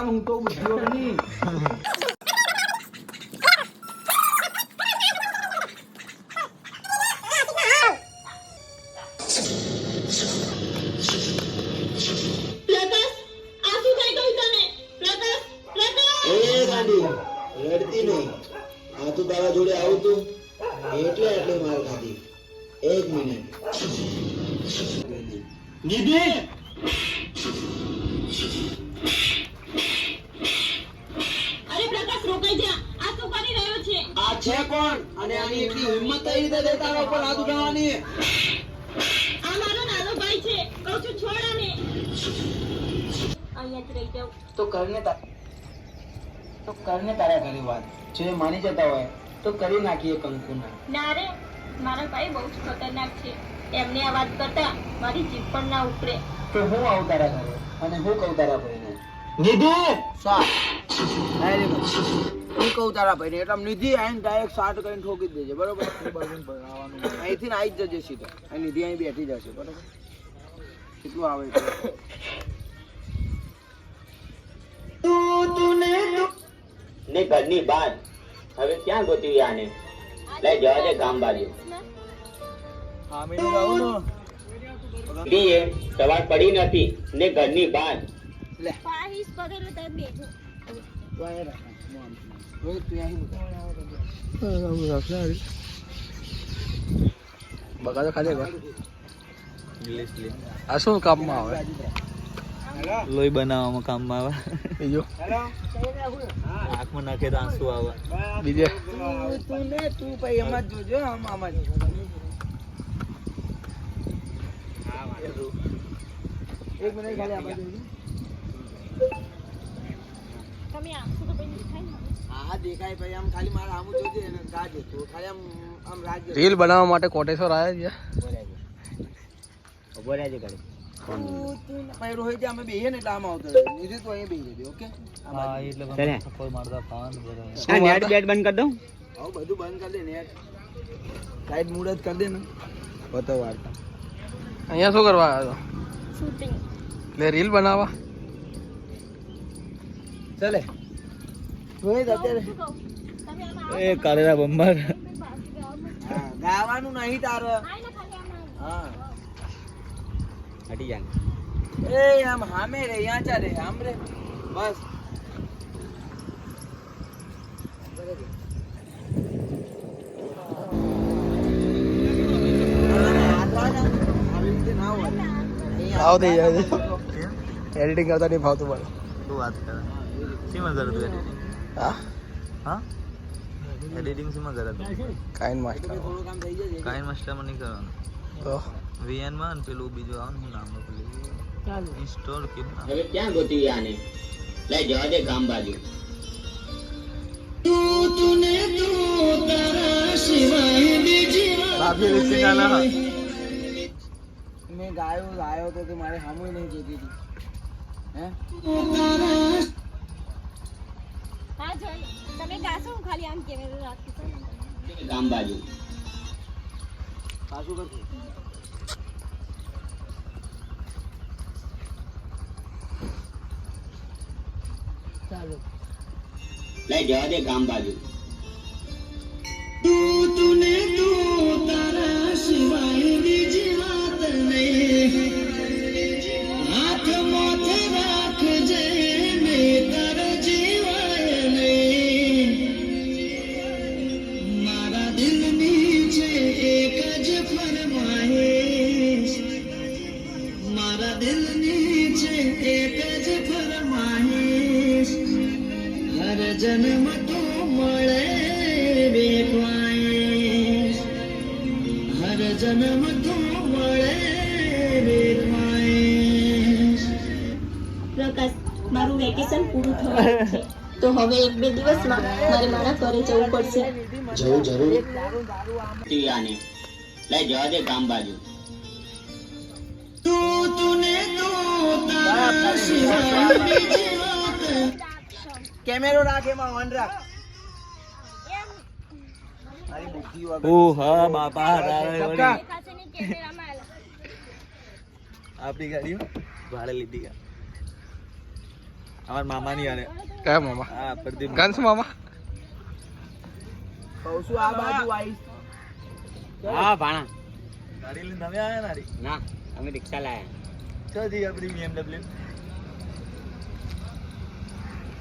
તારા હું તો બુદ્ધિઓ નહીં પ્રકાશ આ શું થઈ ગયું તને પ્રકાશ પ્રકાશ એ ગાંડી રડતી નહીં આ તું તારા જોડે આવું તું એટલે એટલે માર ખાધી એક મિનિટ નિધિ અરે પ્રકાશ રોકાઈ જા આ શું કરી રહ્યો છે આ છે કોણ અને આની એટલી હિંમત કઈ રીતે દે તારા ઉપર હાથ ઉઠાવવાની આ મારો નાનો ભાઈ છે કહું છું છોડ આને અહીંયા જ રહી જાઉં. તો કરને તો કરને તારા ઘરે વાત. જો એ માની જતા હોય તો કરી નાખીએ કંકુના ના. રે મારા ભાઈ બહુ જ ખતરનાક છે. એમને આ વાત કરતા મારી જીભ પણ ના ઉપડે. તો હું આવું તારા ઘરે? અને હું કહું તારા ભાઈને? નિધિ! સા હું કહું તારા ભાઈને એટલે નિધિ આઈને ડાયરેક્ટ સાટ કરીને ઠોકી જ દેજે બરોબર? અહીંથી આવી જ જજે સીધો. નિધિ અહીં બેઠી જશે બરોબર? કેટલું આવે છે? ને ઘરની બહાર. હવે ક્યાં ગોતી આને? લઈ જવા દે ગામ બાજુ. એ સવાર પડી નથી ને ઘરની બહાર. લે. પાહીસ પગેલો તે તું રાખ. બગાડો ખાલી આ શું કામમાં આવે? લોહી બનાવવામાં કામમાં આવે. બીજો? આંખમાં નાખે તો આંસુ આવે. બીજે? તું ને તું ભાઈ એમાં જ જોજો આમ આમાં જ એક મિનિટ ખાલી આ તમે આંસુ તો પછી દેખાય ને. હા દેખાય ભાઈ આમ ખાલી મારા આમ જોજે અને ગાજે તું. ખાલી આમ આમ રાખજે રીલ બનાવવા માટે કોટેશ્વર આવ્યા ઊભો રહેજે. ઘડી તું તું ને રોહિત અમે બેહીએ ને એટલે આમ આવતો નિધિ તું અહીંયા બેહી રહેજે ઓકે આ એટલે ચાલે. કોઈ મારતા ખાવાનું બધા. નેટ બેટ બંધ કરી દઉં? હા બધું બંધ કરી દે ને યાર લાઈટ મૂડ જ કરી દે ને. બતાવ વાર્તા. અહીંયા શું કરવા આવ્યો શૂટિંગ એટલે રીલ બનાવવા? ચાલે. રોહિત અત્યારે એ કારેલા બંબર. હા, ગાવાનું નહીં તારે. હા. હટી જાય એ આમ હામે રે યા ચા રે આમ રે બસ. આવ થઈ જાય એડિટિંગ કરતા નહીં ભાવતું પડે. શું વાત કરે? શીમાં કરે તું એડિટિંગ હા? હા? એડિટિંગ શીમાં કરે તું કાઇન માસ્ટર. કાઇન માસ્ટરમાં નહીં કરવાનું. તો વીએનમાં પેલું બીજું આવે ને નામ પેલું ઇન્સ્ટોલ કેમ હવે ક્યાં ગોતી આને? લઈ જવા દે ગામ બાજુ. બાપી રિસિંગ ના મેં ગાયો ગાયો તો તે મારે સામે નહીં જોતી હતી હે? હા જોઈ. તમે ગાશો હું ખાલી આમ કેમેરા રાખી ગામ બાજુ. સાસુ કરશું ચાલો. લઈ જવા દે ગામ બાજુ. મારા જન્મ તો મળે રેખવાઈશ હર જન્મ તો મળે રેખવાઈશ પ્રકાશ મારું વેકેશન પૂરું થવાનું છે. તો હવે એક બે દિવસમાં મારે મારા ઘરે જવું પડશે. જવું જરૂર. આને લઈ જવા દે ગામ બાજુ. તું તુને તો તારા સિવાય બીજી વાત. કેમેરો રાખ એમાં ઓન રાખ. ઓ હા બાપા આપણી ભાડે લીધી અમાર મામાની આને કયા મામા? હા પ્રદીપ કંસ મામા. આ બાજુ આઈ હા ભાણા. ગાડી લઈને તમે આયા નારી ના અમે રિક્ષા લાયા. ચલ જી આપણી BMW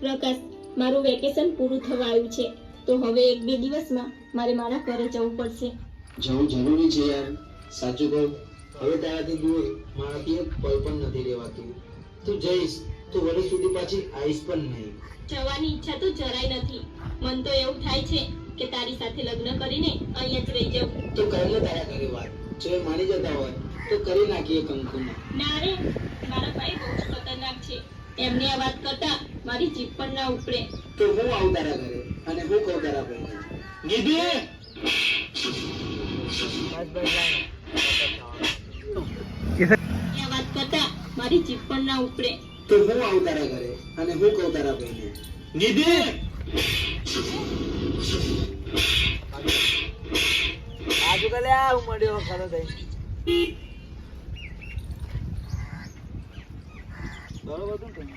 પ્રકાશ મારું વેકેશન પૂરું થવા આવ્યું છે. તો હવે એક બે દિવસમાં મારે મારા ઘરે જવું પડશે. જવું જરૂરી છે યાર. સાચું કહું. હવે તારાથી દૂર મારાથી એક પલ પણ નથી રહેવાતું. તું જઈશ. તું વર્ષ સુધી પાછી આવીશ પણ નહીં. જવાની ઈચ્છા તો જરાય નથી. મન તો એવું થાય છે કે તારી સાથે લગ્ન કરીને અહીંયા જ રહી જાઉં. તો કરી લે તારા ઘરે વાત. જો માની જતા હોય તો કરી નાખીએ કંકુના. ના રે મારા ભાઈ બહુ જ ખતરનાક છે. એમને આ વાત કરતા મારી જીભ પણ ના ઉપડે. તો હું આવું તારા ઘરે? અને હું કહું તારા ભાઈ ગીધી? વાત કરતા મારી જીભ પણ ના ઉપડે. તો હું આવું તારા ઘરે? અને હું કહું તારા ભાઈને. નિધિ આજુ કાલે આ હું મળ્યો ખરો થઈ બરોબર હતું ને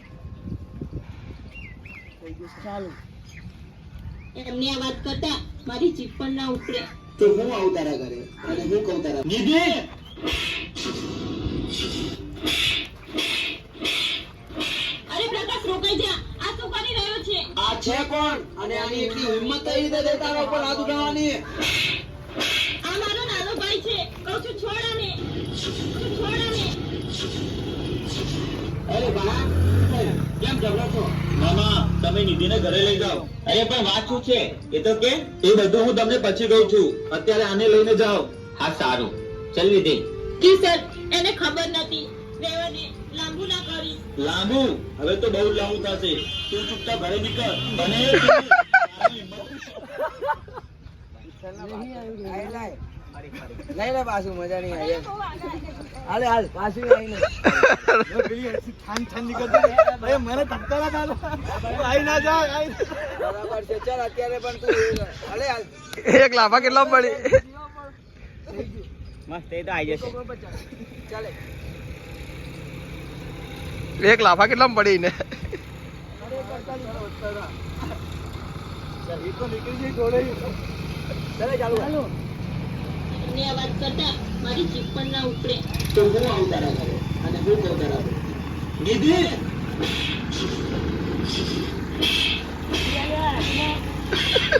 ચાલુ. એમને આ વાત કરતા મારી જીભ પણ ના ઉપડે. તો હું આવું તારા ઘરે? અને હું કહું તારા નિધિ! અરે પ્રકાશ રોકાઈ જા. આ શું કરી રહ્યો છે. આ છે કોણ? અને આની એટલી હિંમત કઈ રીતે દે તારા ઉપર હાથ ઉઠાવવાની? આ મારો નાનો ભાઈ છે. કહું છું છોડ આને. છોડ આને. અરે બા કેમ ઝઘડો છો? મામા તમે નિધિને ઘરે લઈ જાઓ. અરે પણ વાત શું છે? એ તો કે એ બધું હું તમને પછી કહું છું. અત્યારે આને લઈને જાઓ. હા સારું. ચલ નિધિ. જી સર. એને ખબર નથી. રહેવા લાંબુ ના કરીશ લાંબુ? હવે તો બહુ લાંબુ થશે. તું ચૂપચાપ ઘરે નીકળ. બને. આઈ લાય. લઈ લે પાછું મજા નહીં આવી. હાલે હાલ પાછું આવીને. બરાબર છે ચાલ અત્યારે પણ તું હાલે હાલ. એક લાફા કેટલા પડી? મસ્ત એ તો આવી જશે. ચાલે. એક લાફા કેટલા પડી ને ચાલે ચાલુ એમને આ વાત કરતા મારી જીભ પણ ના ઉપડે. તો હું અવતાર તારા અને હું કહું તારા ભાઈને નિધિ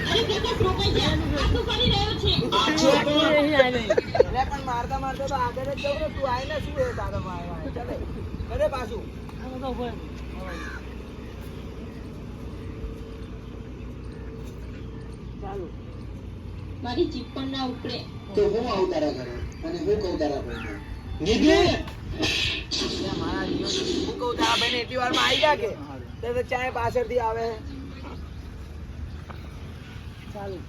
અરે પ્રકાશ રોકાઈ જા આ શું કરી રહ્યો છે. આ છે કોણ એટલે પણ મારતા મારતા તો આગળ જ જવું તું આવીને શું તારો મારવા ચાલે અરે પાછું. ચાલુ. મારી જીપ પણ ના ઉપડે. તો હું અવતારા તારા અને હું કહું તારા ભાઈને નિધિ! એટલે? મારા હું એટલી વારમાં આવી કે. તો ચાય પાછળથી આવે. ચાલુ.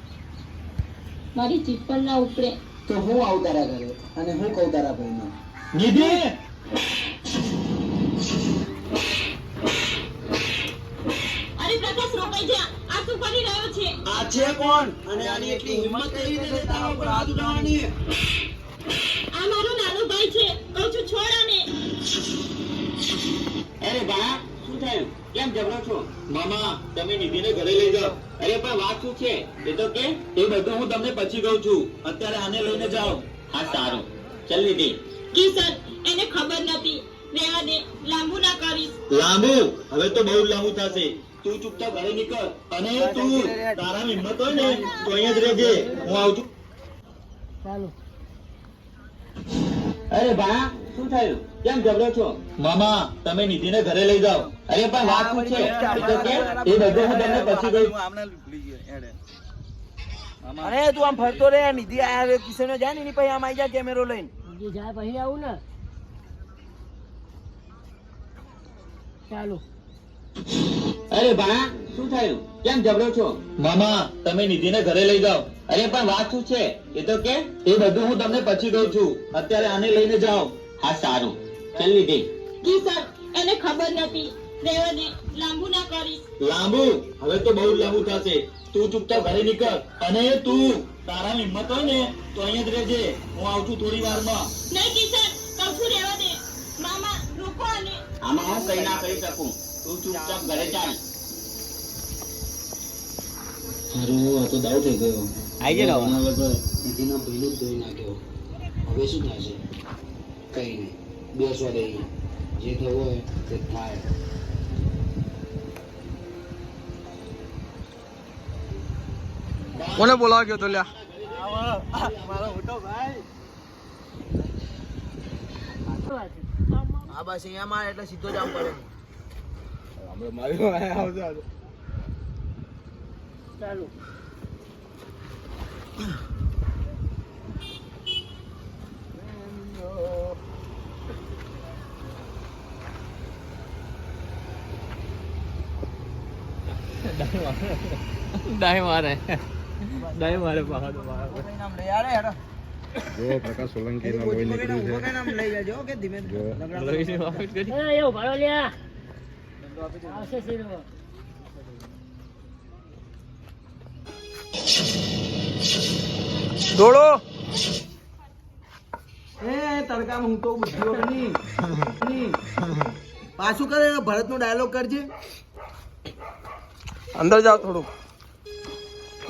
મારી જીભ ના ઉપડે. તો હું અવતારા કર્યો અને હું કહું તારા ભાઈને. છે કોણ? અને આની એટલી હિંમત કઈ રીતે લેતા ઉપર હાથ ઉઠાવવાની? આ મારો નાનો ભાઈ છે. કહું છું છોડ આને. અરે બા શું થયું કેમ ઝઘડો છો? મામા તમે નિધિને ઘરે લઈ જાઓ. અરે પણ વાત શું છે? એ તો કે એ બધું હું તમને પછી કહું છું. અત્યારે આને લઈને જાઓ. હા સારું. ચલ નિધિ. જી સર. એને ખબર નથી. રહેવા દે. લાંબુ ના કરીશ. લાંબુ? હવે તો બહુ લાંબુ થશે. તું ચૂપચાપ ઘરે નીકળ અને તું તારા હિંમત હોય ને તો અહીંયા જ રહેજે. હું આવું છું. ચાલો. અરે બા શું થયું? કેમ ઝઘડો છો? મામા તમે નિધિને ઘરે લઈ જાઓ. અરે પણ વાત શું છે? એ તો કે એ બધું હું તમને પછી કહું અરે તું આમ ફરતો રે નિધિ આયા કિશન જાય ને એની પછી આમ આવી જા કેમેરો લઈને. અરે ભાણા શું થયું? કેમ જબરો છો? મામા તમે નિધિને ઘરે લઈ જાઓ. અરે પણ વાત શું છે? એ તો કે? એ બધું હું તમને પછી કહું છું. અત્યારે આને લઈને જાઓ. હા સારું. ચાલ નિધિ કિશન એને ખબર નથી. લાંબુ ના કરીશ. લાંબુ? હવે તો બહુ લાંબુ થશે. તું ચૂપચાપ ઘરે નીકળ. અને તું તારા હિંમત હોય ને તો અહીંયા જ રહેજે. હું આવું છું થોડી વારમાં. નહીં કિશન કહું રહેવા દે. મામા રોકો આને. આમાં હું કઈ ના કરી શકું. તું ચૂપચાપ ઘરે ચાલ. અરે તો દાવ થઈ ગયો. આઈ ગયો એના વગર નિધિના ભાઈનું ધોઈ નાખ્યો. હવે શું થશે? કઈ નહીં. બેસવા દઈએ જે થવું હોય તે થાય. કોને બોલાવા ગયો તો લ્યા? હા બસ અહીંયા માં એટલે સીધો જ પડે. ડાય મારે. ડાય મારે પહાડ ઊભો કરીને આમ લઈ આલે હેડો. પ્રકાશ સોલંકી ઊભો કરીને ઊભો કરીને આમ લઈ જાજો હો કે ધીમે ભાડો લગડા દોડો. એ તડકામાં હું તો બુદ્ધિઓ નહીં. પાછું કરે ભરત નો ડાયલોગ કરજે. અંદર જાઓ થોડું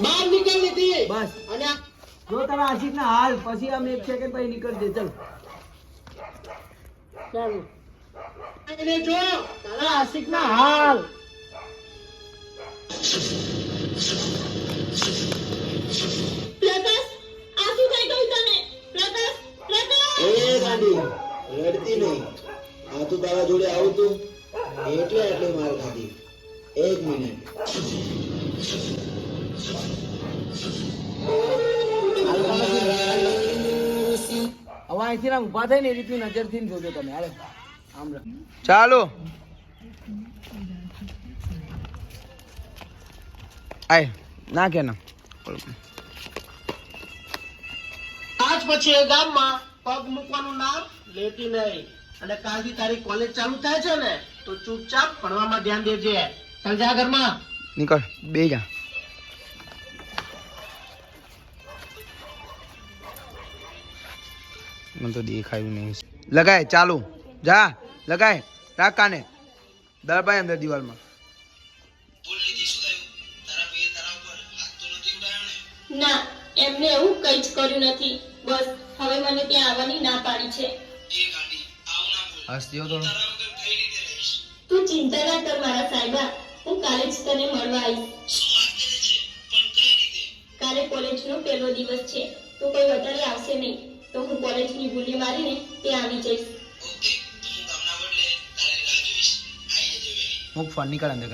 બહાર નીકળ નિધિ બસ. અને જો તારા આશિક ના હાલ પછી આમ એક સેકન્ડ પછી નીકળજે. ચલ. એને જો તારા આશિક ના હાલ. પ્રકાશ આ શું થઈ ગયું તને? પ્રકાશ પ્રકાશ! એ ગાંડી રડતી નહીં. આ તું તારા જોડે આવું તું? એટલે આટલી માર ખાધી. એક મિનિટ. હવે અહીંથી આમ ઊભા થાય ને એ રીતની નજરથી ને જોજો તમે હાલે. ચાલો. આય ના કે ના. આજ પછી એ ગામમાં પગ મૂકવાનું નામ લેતી નહીં. અને કાલથી તારી કોલેજ ચાલુ થાય છે ને તો ચૂપચાપ ભણવામાં ધ્યાન દેજે. સમજ્યા ઘરમાં. નીકળ બે જા. મને તો દેખાયું નહીં. લગાય ચાલુ. જા. લગાય રાખ કાને. દરબાઈ અંદર દિવાલમાં. ના એમને એવું કઈ જ કર્યું નથી. બસ હવે મને ત્યાં આવવાની ના પાડી છે. તો તું ચિંતા ના કર મારા સાહેબા હું કાલે જ તને મળવા આવીશ. કાલે કોલેજનો પહેલો દિવસ છે તો કોઈ વધારે આવશે નહીં. તો હું કોલેજની ભૂલી મારીને ત્યાં આવી જઈશ. હું ફોન નીકળ અંદર